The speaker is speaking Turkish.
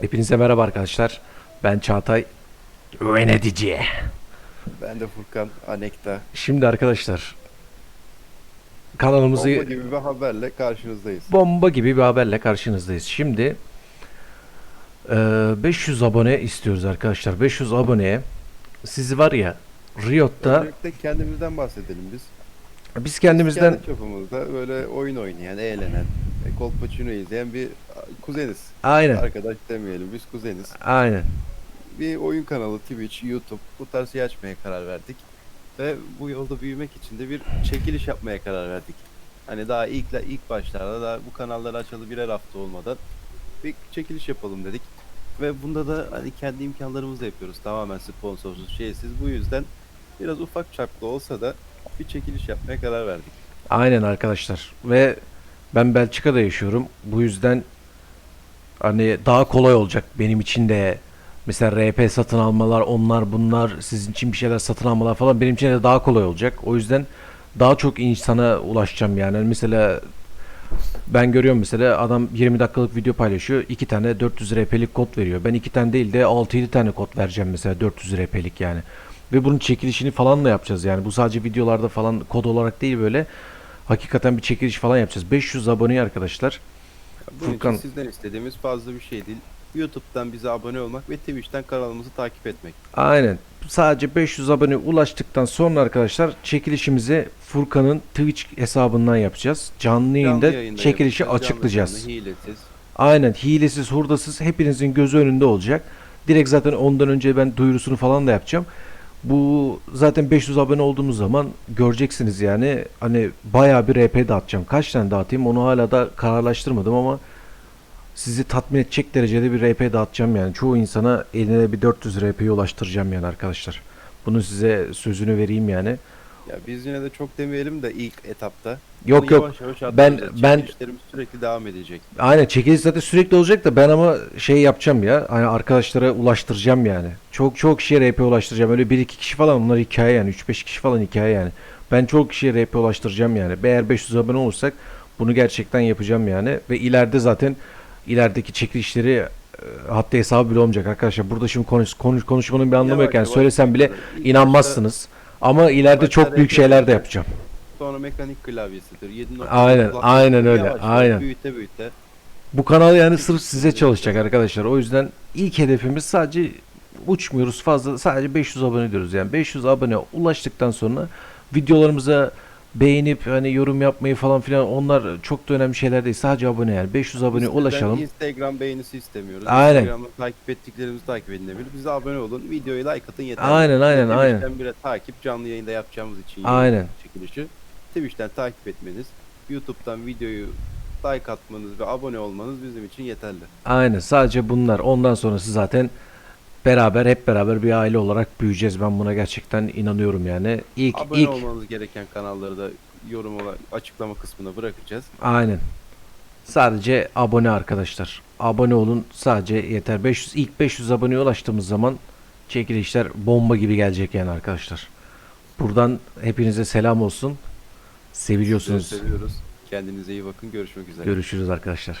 Hepinize merhaba arkadaşlar. Ben Çağatay Yönetici. Ben de Furkan Anek'ta. Şimdi arkadaşlar kanalımızı Bomba gibi bir haberle karşınızdayız. bomba gibi bir haberle karşınızdayız. Şimdi e, 500 abone istiyoruz arkadaşlar. 500 aboneye sizi var ya Riot'ta Öncelikle kendimizden bahsedelim biz. biz kendimizden Kendi çapımızda böyle oyun oynayan, eğlenen, e, Kolpaçino izleyen bir kuzeniz. aynen Arkadaş demeyelim biz kuzeniz. aynen Bir oyun kanalı Twitch, YouTube bu tarz şey açmaya karar verdik. Ve bu yolda büyümek için de bir çekiliş yapmaya karar verdik. Hani daha ilk ilk başlarda daha bu kanalları açalı birer hafta olmadan bir çekiliş yapalım dedik. Ve bunda da hani kendi imkanlarımızla yapıyoruz. Tamamen sponsorsuz, şeysiz. Bu yüzden biraz ufak çaplı olsa da bir çekiliş yapmaya karar verdik. Aynen arkadaşlar ve ben Belçika'da yaşıyorum. Bu yüzden hani daha kolay olacak benim için de. Mesela RP satın almalar, onlar bunlar, sizin için bir şeyler satın almalar falan benim için de daha kolay olacak. O yüzden daha çok insana ulaşacağım yani. Mesela ben görüyorum mesela adam 20 dakikalık video paylaşıyor. 2 tane 400 RP'lik kod veriyor. Ben 2 tane değil de 6-7 tane kod vereceğim mesela 400 RP'lik yani. Ve bunun çekilişini falan da yapacağız yani. Bu sadece videolarda falan kod olarak değil böyle. Hakikaten bir çekiliş falan yapacağız. 500 abone arkadaşlar. Bunun Furkan- için sizden istediğimiz fazla bir şey değil. YouTube'dan bize abone olmak ve Twitch'ten kanalımızı takip etmek. Aynen. Sadece 500 abone ulaştıktan sonra arkadaşlar çekilişimizi Furkan'ın Twitch hesabından yapacağız. Canlı yayında Canlı yayında çekilişi yapacağız, açıklayacağız. canlı, hilesiz. Aynen hilesiz hurdasız hepinizin gözü önünde olacak. Direkt zaten ondan önce ben duyurusunu falan da yapacağım. Bu zaten 500 abone olduğunuz zaman göreceksiniz yani hani bayağı bir RP dağıtacağım. Kaç tane dağıtayım onu hala da kararlaştırmadım ama sizi tatmin edecek derecede bir RP dağıtacağım yani. Çoğu insana eline bir 400 RP'yi ulaştıracağım yani arkadaşlar. Bunu size sözünü vereyim yani. Ya biz yine de çok demeyelim de ilk etapta. Yok Bunu yok yavaş yavaş Ben- ben- Çekilişlerimiz sürekli devam edecek. Aynen çekiliş zaten sürekli olacak da ben ama şey yapacağım ya hani arkadaşlara ulaştıracağım yani. Çok çok kişiye RP ulaştıracağım. Öyle 1-2 kişi falan onlar hikaye yani. 3-5 kişi falan hikaye yani. Ben çok kişiye RP ulaştıracağım yani. Eğer 500 abone olursak bunu gerçekten yapacağım yani. Ve ileride zaten ilerideki çekilişleri e, hatta hesabı bile olmayacak arkadaşlar. Burada şimdi konuş, konuş konuşmanın bir anlamı yok yani. Söylesem bile inanmazsınız. Ama ileride çok büyük şeyler de yapacağım. Sonra mekanik klavyesidir. 7 Aynen, aynen öyle, aynen. Büyüte büyüte. Bu kanal yani sırf size çalışacak arkadaşlar. O yüzden ilk hedefimiz sadece uçmuyoruz fazla. Sadece 500 abone diyoruz. Yani 500 abone ulaştıktan sonra videolarımıza beğenip hani yorum yapmayı falan filan onlar çok da önemli şeyler değil. Sadece abone yani. 500 abone Bizden ulaşalım. Instagram beğenisi istemiyoruz. Aynen. Instagram'da takip ettiklerimizi takip edinebilir. Bize abone olun. Videoyu like atın yeter. Aynen, aynen, Twitch'ten aynen. bire takip canlı yayında yapacağımız için Aynen. çekilişi. Twitch'ten takip etmeniz, YouTube'dan videoyu like atmanız ve abone olmanız bizim için yeterli. Aynen sadece bunlar. Ondan sonrası zaten beraber hep beraber bir aile olarak büyüyeceğiz. Ben buna gerçekten inanıyorum yani. İlk Abone ilk olmanız gereken kanalları da yorum olarak açıklama kısmına bırakacağız. Aynen. Sadece abone arkadaşlar. Abone olun sadece yeter. 500 ilk 500 aboneye ulaştığımız zaman çekilişler bomba gibi gelecek yani arkadaşlar. Buradan hepinize selam olsun. Seviliyorsunuz. Sizleri seviyoruz. Kendinize iyi bakın. Görüşmek üzere. Görüşürüz arkadaşlar.